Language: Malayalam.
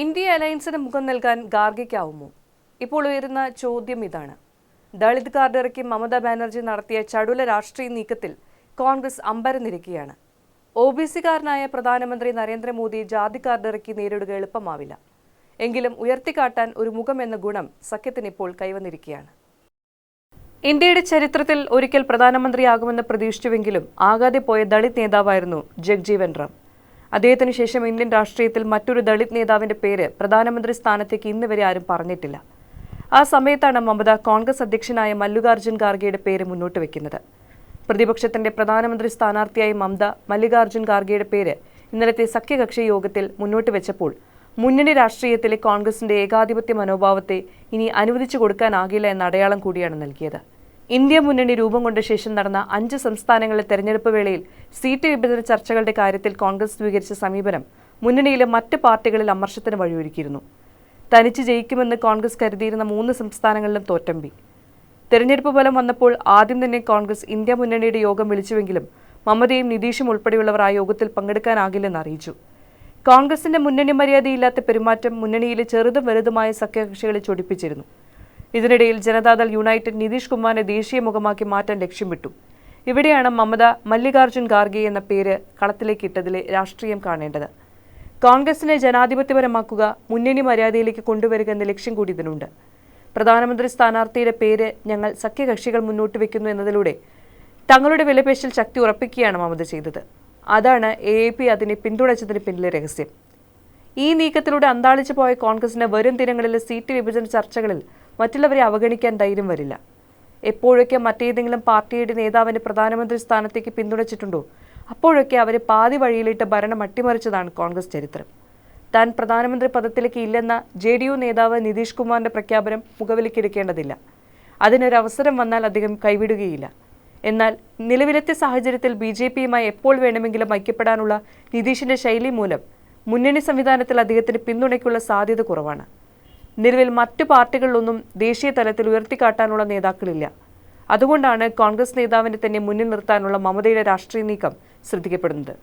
ഇന്ത്യ അലയൻസിന് മുഖം നൽകാൻ ഗാർഗയ്ക്കാവുമോ? ഇപ്പോൾ ഉയരുന്ന ചോദ്യം ഇതാണ്. ദളിത് കാർഡ് ഇറക്കി മമതാ ബാനർജി നടത്തിയ ചടുല രാഷ്ട്രീയ നീക്കത്തിൽ കോൺഗ്രസ് അമ്പരന്നിരിക്കുകയാണ്. ഒ ബി സിക്കാരനായ പ്രധാനമന്ത്രി നരേന്ദ്രമോദി ജാതി കാർഡ് ഇറക്കി നേരിടുക എളുപ്പമാവില്ല. എങ്കിലും ഉയർത്തിക്കാട്ടാൻ ഒരു മുഖം എന്ന ഗുണം സഖ്യത്തിന് ഇപ്പോൾ കൈവന്നിരിക്കുകയാണ്. ഇന്ത്യയുടെ ചരിത്രത്തിൽ ഒരിക്കൽ പ്രധാനമന്ത്രിയാകുമെന്ന് പ്രതീക്ഷിച്ചുവെങ്കിലും ആകാതെ പോയ ദളിത് നേതാവായിരുന്നു ജഗ്ജീവൻ റാം. അദ്ദേഹത്തിന് ശേഷം ഇന്ത്യൻ രാഷ്ട്രീയത്തിൽ മറ്റൊരു ദളിത് നേതാവിന്റെ പേര് പ്രധാനമന്ത്രി സ്ഥാനത്തേക്ക് ഇന്ന് വരെ ആരും പറഞ്ഞിട്ടില്ല. ആ സമയത്താണ് മമത കോൺഗ്രസ് അധ്യക്ഷനായ മല്ലികാർജുൻ ഖാർഗെയുടെ പേര് മുന്നോട്ട് വെക്കുന്നത്. പ്രതിപക്ഷത്തിന്റെ പ്രധാനമന്ത്രി സ്ഥാനാർത്ഥിയായ മമത മല്ലികാർജുൻ ഖാർഗെയുടെ പേര് ഇന്നലത്തെ സഖ്യകക്ഷി യോഗത്തിൽ മുന്നോട്ട് വെച്ചപ്പോൾ മുന്നണി രാഷ്ട്രീയത്തിലെ കോൺഗ്രസിന്റെ ഏകാധിപത്യ മനോഭാവത്തെ ഇനി അനുവദിച്ചു കൊടുക്കാനാകില്ല എന്ന അടയാളം കൂടിയാണ് നൽകിയത്. ഇന്ത്യ മുന്നണി രൂപം കൊണ്ട ശേഷം നടന്ന അഞ്ച് സംസ്ഥാനങ്ങളിലെ തെരഞ്ഞെടുപ്പ് വേളയിൽ സീറ്റ് വിഭജന ചർച്ചകളുടെ കാര്യത്തിൽ കോൺഗ്രസ് സ്വീകരിച്ച സമീപനം മുന്നണിയിലെ മറ്റ് പാർട്ടികളിൽ അമർഷത്തിന് വഴിയൊരുക്കിയിരുന്നു. തനിച്ച് ജയിക്കുമെന്ന് കോൺഗ്രസ് കരുതിയിരുന്ന മൂന്ന് സംസ്ഥാനങ്ങളിലും തോറ്റമ്പി തെരഞ്ഞെടുപ്പ് ഫലം വന്നപ്പോൾ ആദ്യം തന്നെ കോൺഗ്രസ് ഇന്ത്യ മുന്നണിയുടെ യോഗം വിളിച്ചുവെങ്കിലും മമതയും നിതീഷും ഉൾപ്പെടെയുള്ളവർ ആ യോഗത്തിൽ പങ്കെടുക്കാനാകില്ലെന്ന് അറിയിച്ചു. കോൺഗ്രസിന്റെ മുന്നണി മര്യാദയില്ലാത്ത പെരുമാറ്റം മുന്നണിയിലെ ചെറുതും വലുതുമായ സഖ്യകക്ഷികളെ ചൊടിപ്പിച്ചിരുന്നു. ഇതിനിടയിൽ ജനതാദൾ യുണൈറ്റഡ് നിതീഷ് കുമാറിനെ ദേശീയ മുഖമാക്കി മാറ്റാൻ ലക്ഷ്യമിട്ടു ഇവിടെയാണ് മമത മല്ലികാർജുൻ ഖാർഗെ എന്ന പേര് കളത്തിലേക്കിട്ടതിലെ രാഷ്ട്രീയം കാണേണ്ടത്. കോൺഗ്രസിനെ ജനാധിപത്യപരമാക്കുക മുന്നണി മര്യാദയിലേക്ക് കൊണ്ടുവരിക എന്ന ലക്ഷ്യം കൂടി ഇതിനുണ്ട്. പ്രധാനമന്ത്രി സ്ഥാനാർത്ഥിയുടെ പേര് ഞങ്ങൾ സഖ്യകക്ഷികൾ മുന്നോട്ട് വെക്കുന്നു എന്നതിലൂടെ തങ്ങളുടെ വിലപേശൽ ശക്തി ഉറപ്പിക്കുകയാണ് മമത ചെയ്തത്. അതാണ് എ എ പി അതിനെ പിന്തുണച്ചതിന് പിന്നിലെ രഹസ്യം. ഈ നീക്കത്തിലൂടെ അന്താളിച്ചു പോയ കോൺഗ്രസിന് വരും ദിനങ്ങളിലെ സീറ്റ് വിഭജന ചർച്ചകളിൽ മറ്റുള്ളവരെ അവഗണിക്കാൻ ധൈര്യം വരില്ല. എപ്പോഴൊക്കെ മറ്റേതെങ്കിലും പാർട്ടിയുടെ നേതാവിനെ പ്രധാനമന്ത്രി സ്ഥാനത്തേക്ക് പിന്തുണച്ചിട്ടുണ്ടോ? അപ്പോഴൊക്കെ അവരെ പാതി വഴിയിലിട്ട് ഭരണം അട്ടിമറിച്ചതാണ് കോൺഗ്രസ് ചരിത്രം. താൻ പ്രധാനമന്ത്രി പദത്തിലേക്ക് ഇല്ലെന്ന ജെ ഡി യു നേതാവ് നിതീഷ് കുമാറിന്റെ പ്രഖ്യാപനം മുഖവിലക്കെടുക്കേണ്ടതില്ല അതിനൊരു അവസരം വന്നാൽ അദ്ദേഹം കൈവിടുകയില്ല. എന്നാൽ നിലവിലത്തെ സാഹചര്യത്തിൽ ബി ജെ പിയുമായി എപ്പോൾ വേണമെങ്കിലും ഐക്യപ്പെടാനുള്ള നിതീഷിന്റെ ശൈലി മൂലം മുന്നണി സംവിധാനത്തിൽ അദ്ദേഹത്തിന് പിന്തുണയ്ക്കുള്ള സാധ്യത കുറവാണ്. നിലവിൽ മറ്റു പാർട്ടികളിലൊന്നും ദേശീയ തലത്തിൽ ഉയർത്തിക്കാട്ടാനുള്ള നേതാക്കളില്ല. അതുകൊണ്ടാണ് കോൺഗ്രസ് നേതാവിനെ തന്നെ മുന്നിൽ നിർത്താനുള്ള മമതയുടെ രാഷ്ട്രീയ നീക്കം ശ്രദ്ധിക്കപ്പെടുന്നത്.